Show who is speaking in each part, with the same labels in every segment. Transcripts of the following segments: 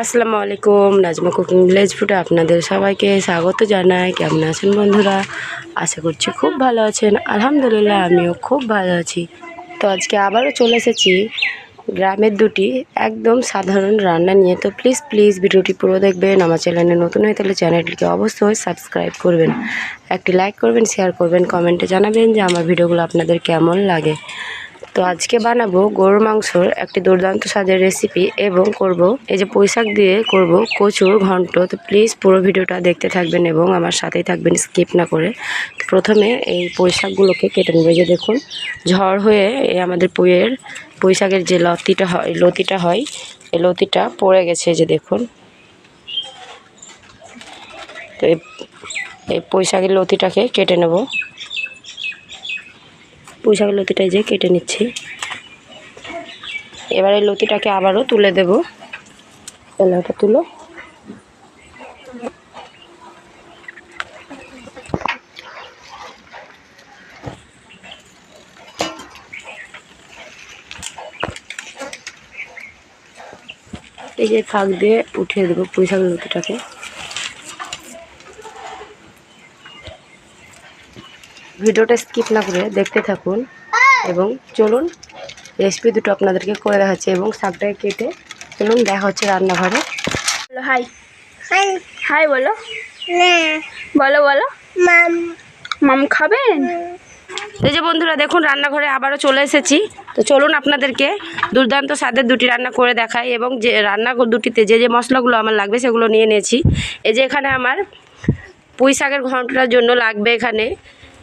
Speaker 1: আসসালামু আলাইকুম, Nazma cooking village ফুডে আপনাদের সবাইকে স্বাগত জানাই। কেমন আছেন বন্ধুরা? আশা করছি খুব ভালো আছেন। আলহামদুলিল্লাহ, আমিও খুব ভালো আছি। তো আজকে আবারও চলে এসেছি গ্রামের দুটি একদম সাধারণ রান্না নিয়ে। তো প্লিজ প্লিজ ভিডিওটি পুরো দেখবেন। আমার চ্যানেলে নতুন হয়ে তাহলে চ্যানেলটিকে অবশ্যই সাবস্ক্রাইব করবেন। একটি লাইক করবেন শেয়ার করবেন কমেন্টে জানাবেন যে আমার ভিডিওগুলো আপনাদের কেমন লাগে। তো আজকে বানাবো গরুর মাংসর একটি দুর্দান্ত স্বাদের রেসিপি এবং করব এই যে পুঁইশাক দিয়ে করব কচুর ঘন্ট। তো প্লিজ পুরো ভিডিওটা দেখতে থাকবেন এবং আমার সাথেই থাকবেন স্কিপ না করে। প্রথমে এই পুঁইশাকগুলোকে কেটে নেবে। যে দেখুন, ঝড় হয়ে এই আমাদের পুঁইয়ের, পুঁইশাকের যে লতিটা হয় লতিটা হয়, এই লতিটা পড়ে গেছে। যে দেখুন। তো এই এই পুঁইশাকের লতিটাকে কেটে নেব। পুঁইশাকের লতিটা এই যে কেটে নিচ্ছি। এবার লতিটাকে আবারও তুলে দেব। ওটা তুলো। এই যে ফাঁক দিয়ে উঠিয়ে দেবো পুঁইশাকের লতিটাকে। ভিডিওটা স্কিপ না করে দেখতে থাকুন এবং চলুন রেসিপি দুটো আপনাদেরকে করে দেখাচ্ছি এবং শাকটাকে কেটে চলুন দেখা হচ্ছে রান্নাঘরে।
Speaker 2: বলো হাই।
Speaker 3: হাই।
Speaker 2: হাই বলো। বলো বলো।
Speaker 3: মাম।
Speaker 2: খাবেন?
Speaker 1: এই যে বন্ধুরা দেখুন রান্নাঘরে আবারও চলে এসেছি। তো চলুন আপনাদেরকে দুর্দান্ত স্বাদের দুটি রান্না করে দেখাই এবং যে রান্না দুটিতে যে যে মশলাগুলো আমার লাগবে সেগুলো নিয়ে নিয়েছি। এই যে এখানে আমার পুঁই শাকের ঘণ্টার জন্য লাগবে এখানে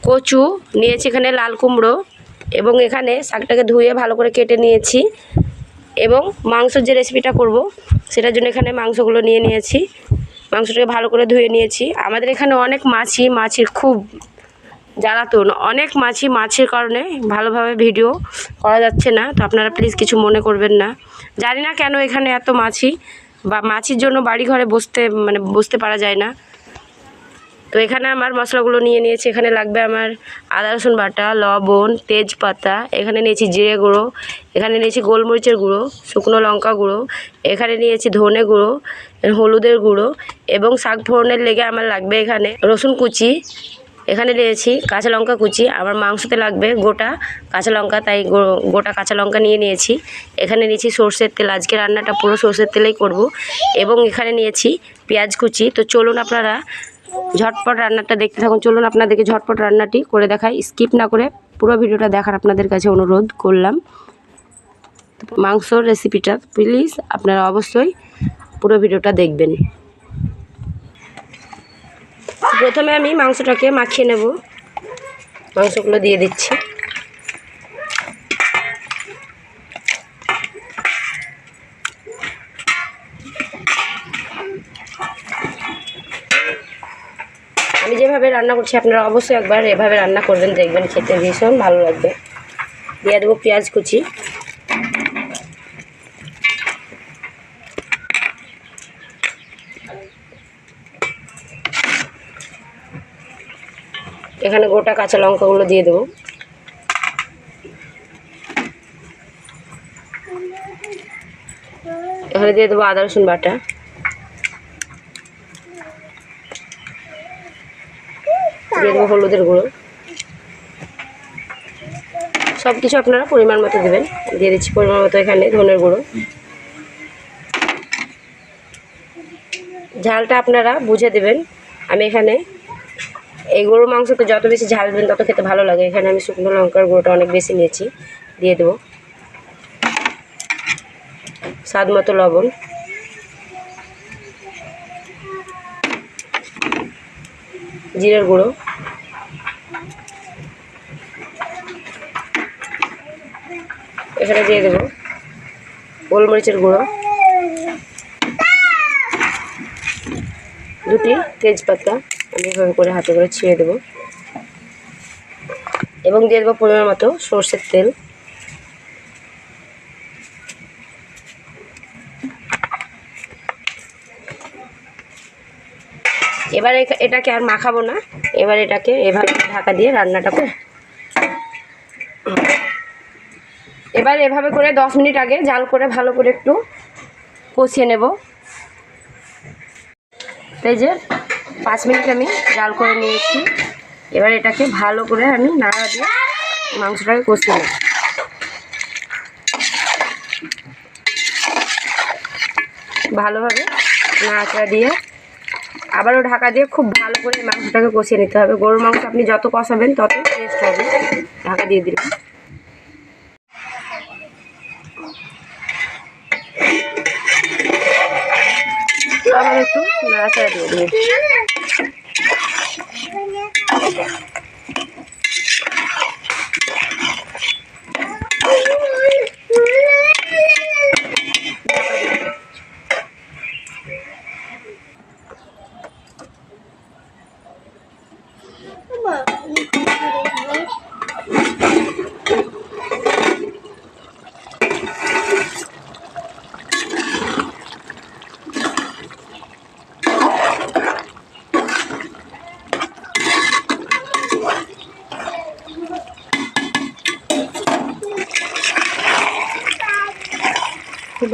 Speaker 1: কচু, নিয়েছি এখানে লাল কুমড়ো এবং এখানে শাকটাকে ধুয়ে ভালো করে কেটে নিয়েছি এবং মাংসের যে রেসিপিটা করব, সেটার জন্য এখানে মাংসগুলো নিয়ে নিয়েছি। মাংসটাকে ভালো করে ধুয়ে নিয়েছি। আমাদের এখানে অনেক মাছি, মাছির খুব জ্বালাতন। অনেক মাছি মাছের কারণে ভালোভাবে ভিডিও করা যাচ্ছে না, তো আপনারা প্লিজ কিছু মনে করবেন না। জানি না কেন এখানে এত মাছি, বা মাছির জন্য বাড়ি ঘরে বসতে মানে বসতে পারা যায় না। তো এখানে আমার মশলাগুলো নিয়ে নিয়েছি। এখানে লাগবে আমার আদা, রসুন বাটা, লবণ, তেজপাতা, এখানে নিয়েছি জিরে গুঁড়ো, এখানে নিয়েছি গোলমরিচের গুঁড়ো, শুকনো লঙ্কা গুঁড়ো, এখানে নিয়েছি ধনে গুঁড়ো, হলুদের গুঁড়ো এবং শাক ফোড়নের লেগে আমার লাগবে এখানে রসুন কুচি। এখানে নিয়েছি কাঁচা লঙ্কা কুচি। আমার মাংসতে লাগবে গোটা কাঁচা লঙ্কা, তাই গোটা কাঁচা লঙ্কা নিয়ে নিয়েছি। এখানে নিয়েছি সর্ষের তেল। আজকে রান্নাটা পুরো সর্ষের তেলেই করব। এবং এখানে নিয়েছি পেঁয়াজ কুচি। তো চলুন আপনারা ঝটপট রান্নাটা দেখতে থাকুন। চলুন আপনাদেরকে ঝটপট রান্নাটি করে দেখাই। স্কিপ না করে পুরো ভিডিওটা দেখার আপনাদের কাছে অনুরোধ করলাম। মাংসর রেসিপিটা প্লিজ আপনারা অবশ্যই পুরো ভিডিওটা দেখবেন। প্রথমে আমি মাংসটাকে মাখিয়ে নেব। মাংসগুলো দিয়ে দিচ্ছি আমি যেভাবে রান্না করছি, আপনারা অবশ্যই একবার এভাবে রান্না করবেন, দেখবেন খেতে ভীষণ ভালো লাগবে। দিয়ে দেবো পেঁয়াজ কুচি। এখানে গোটা কাঁচা লঙ্কাগুলো দিয়ে দেবো। এখানে দিয়ে দেবো আদা রসুন বাটা। দিয়ে হলুদের গুঁড়ো। সব কিছু আপনারা পরিমাণ মতো দেবেন। দিয়ে দিচ্ছি পরিমাণ মতো এখানে ধনের গুঁড়ো। ঝালটা আপনারা বুঝে দেবেন। আমি এখানে এই গরুর মাংস তো যত বেশি ঝাল দেবেন, তত খেতে ভালো লাগে। এখানে আমি শুকনো লঙ্কার গুঁড়োটা অনেক বেশি নিয়েছি। দিয়ে দেবো। স্বাদ মতো লবণ। জিরের গুঁড়ো। এখানে দিয়ে দেবো। গোলমরিচের গুঁড়ো। দুটি তেজপাতা আমি এভাবে করে হাতে করে ছিঁড়ে দেবো। এবং দিয়ে দেবো পরিমাণ মতো সর্ষের তেল। এবার এটাকে আর মাখাবো না। এবার এটাকে এভাবে ঢাকা দিয়ে রান্নাটা করে এবার এভাবে করে দশ মিনিট আগে জাল করে ভালো করে একটু কষিয়ে নেব। এই যে পাঁচ মিনিট আমি জাল করে নিয়েছি। এবার এটাকে ভালো করে আমি নাড়া দিয়ে মাংসটাকে কষিয়ে নেব। ভালোভাবে নাড়াচাড়া দিয়ে আবারও ঢাকা দিয়ে খুব ভালো করে মাংসটাকে কষিয়ে নিতে হবে। গরুর মাংস আপনি যত কষাবেন তত টেস্ট হবে। ঢাকা দিয়ে দিলাম। আবার একটু নাড়াচাড়া দিয়ে দিই খুব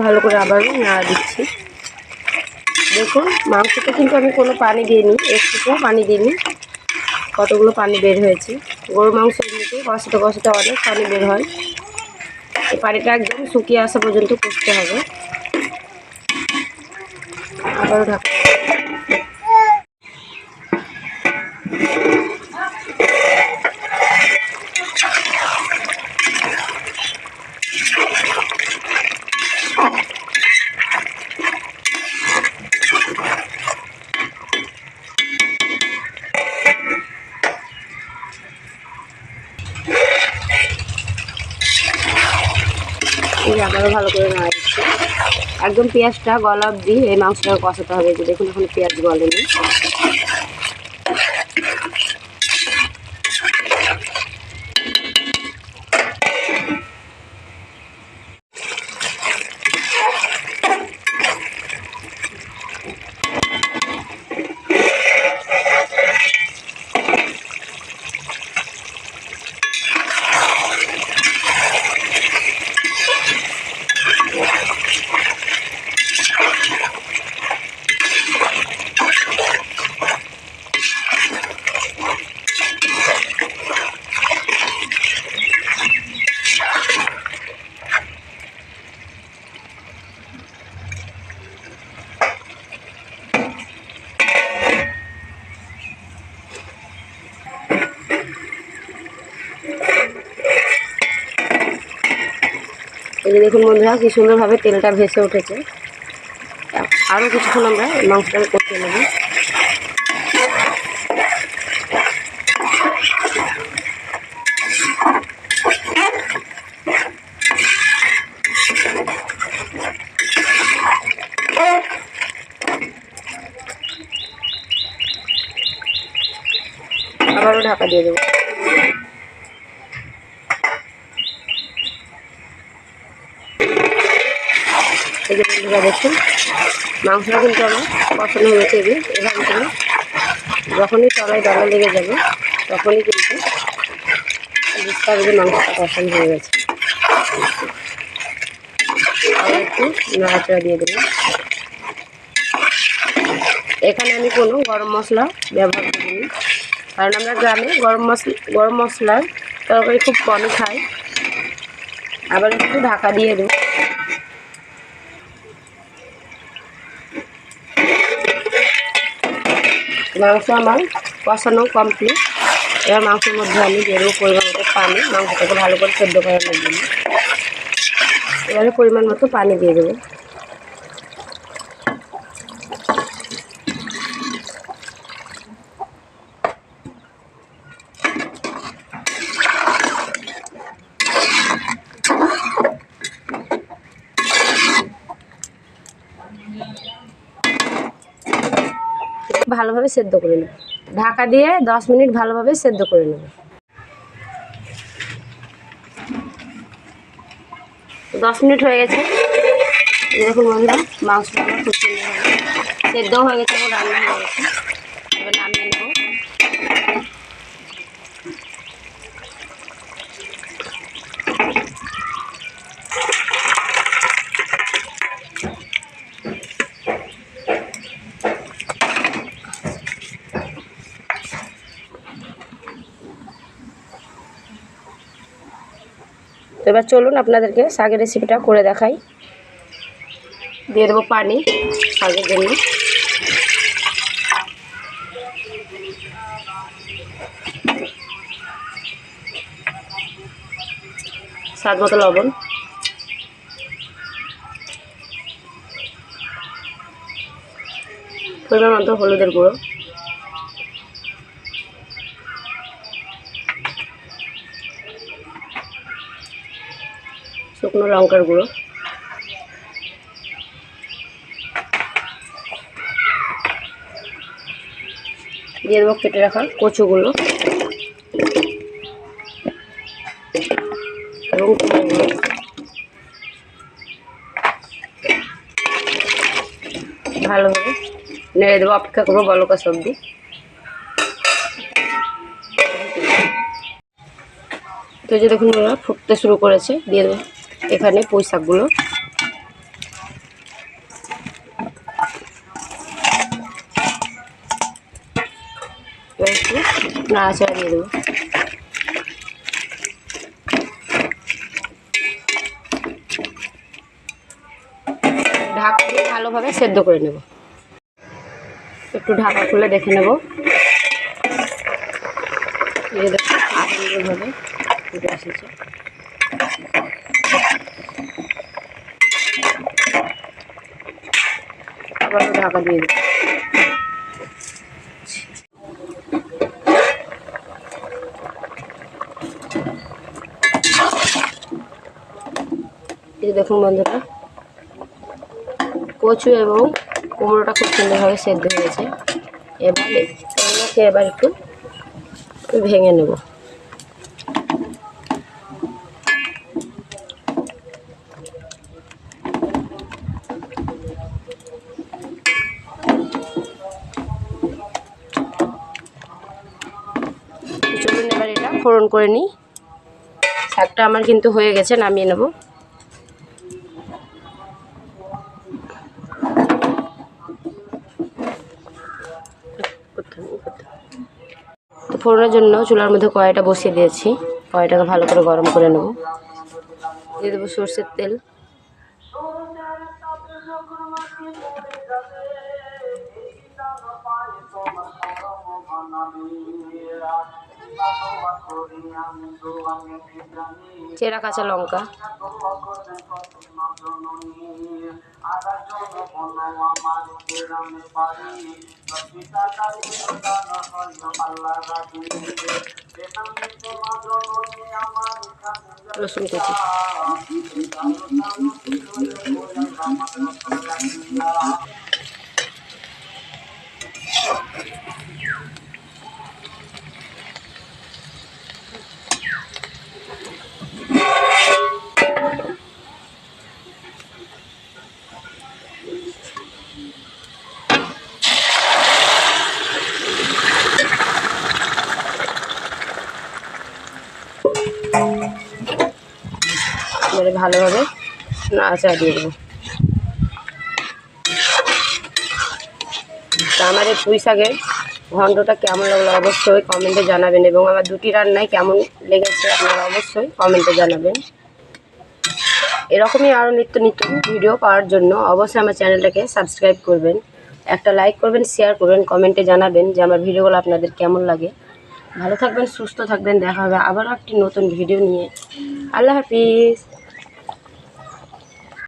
Speaker 1: ভালো করে আবার নাড়া দিচ্ছি। দেখুন, মাংসটা কিন্তু আমি কোনো পানি দিইনি একটু পানি দিইনি। কতগুলো পানি বের হয়েছে। গরু মাংস এমনিতে কষাতে কষাতে অনেক পানি বের হয়। এই পানিটা একদম শুকিয়ে আসা পর্যন্ত করতে হবে। আবারও ঢাকা এই যে আবারও ভালো করে নাড়া দিচ্ছি একদম পেঁয়াজটা গলা অব্দি এই মাংসটা কষাতে হবে যে দেখুন এখন পেঁয়াজ গলেনি। এই দেখুন বন্ধুরা, কি সুন্দরভাবে তেলটা ভেসে উঠেছে। আরও কিছুক্ষণ আমরা এই মাংসটাকে করতে নেব। আবারও ঢাকা দিয়ে দেবো। এই যে বন্ধুরা দেখুন, মাংসটা কিন্তু আমার পছন্দ হয়েছে যে এভাবে করে যখনই তলায় দলা লেগে যাবে, তখনই কিন্তু বুঝতে হবে মাংসটা পছন্দ হয়ে গেছে। আবার একটু নাড়াচাড়া দিয়ে দেবেন এখানে আমি কোনো গরম মশলা ব্যবহার করিনি, কারণ আমরা গ্রামে গরম মশলা গরম মশলার তরকারি খুব কমই খাই। আবার একটু ঢাকা দিয়ে দেবো। মাংস আমার কষানো কমপ্লিট। এবার মাংসের মধ্যে আমি দেবো পরিমাণ মতো পানি, মাংসটাকে ভালো করে সেদ্ধ করানোর জন্য এবারে পরিমাণ মতো পানি দিয়ে দেবো। ভালোভাবে সেদ্ধ করে নেব। ঢাকা দিয়ে দশ মিনিট ভালোভাবে সেদ্ধ করে নেব। দশ মিনিট হয়ে গেছে। দেখুন বন্ধুরা, মাংসটা খুব সুন্দর সেদ্ধ হয়ে গেছে রান্না হয়ে গেছে। এবার নামিয়ে নেব এবার চলুন আপনাদেরকে শাকের রেসিপিটা করে দেখাই। দিয়ে দেবো পানি শাকের জন্য। স্বাদ মতো লবণ। পরিমাণ মতো হলুদের গুঁড়ো। শুকনো লঙ্কার গুঁড়ো। দিয়ে দেবো কেটে রাখা কচুগুলো। এবং ভালোভাবে নেড়ে দেবো, অপেক্ষা করব বলকা সবজি। তো যে দেখুন ওরা ফুটতে শুরু করেছে, দিয়ে দেবো। এখানে পুঁই শাকগুলো এবার একটু নাড়াচাড়া দিয়ে দেবো। ঢাকা ভালোভাবে সেদ্ধ করে নেব। একটু ঢাকা খুলে দেখে নেব। দেখুন ফুটে এসেছে। আবারও ঢাকা দিয়ে দেবো দেখুন বন্ধুরা, কচু এবং কুমড়োটা খুব সুন্দরভাবে সেদ্ধ হয়েছে। এবার এগুলোকে এবার একটু ভেঙে নেব। করে নিই। শাকটা আমার কিন্তু হয়ে গেছে, নামিয়ে নেব। তো ফোড়নের জন্য চুলার মধ্যে কড়াইটা বসিয়ে দিয়েছি। কড়াইটাকে ভালো করে গরম করে নেব। দিয়ে দেবো সর্ষের তেল। চেরা কাঁচা লঙ্কা। রসুন কুচি। এবারে ভালোভাবে নাড়াচাড়া দিয়ে দেবো। তা আমার এই পুঁই শাকের ঘন্টটা কেমন লাগল অবশ্যই কমেন্টে জানাবেন এবং আমার দুটি রান্নায় কেমন লেগেছে আপনারা অবশ্যই কমেন্টে জানাবেন। এরকমই আরও নিত্য নিত্য ভিডিও পাওয়ার জন্য অবশ্যই আমার চ্যানেলটাকে সাবস্ক্রাইব করবেন। একটা লাইক করবেন, শেয়ার করবেন, কমেন্টে জানাবেন যে আমার ভিডিওগুলো আপনাদের কেমন লাগে। ভালো থাকবেন, সুস্থ থাকবেন, দেখা হবে আবারও একটি নতুন ভিডিও নিয়ে। আল্লাহ হাফিজ।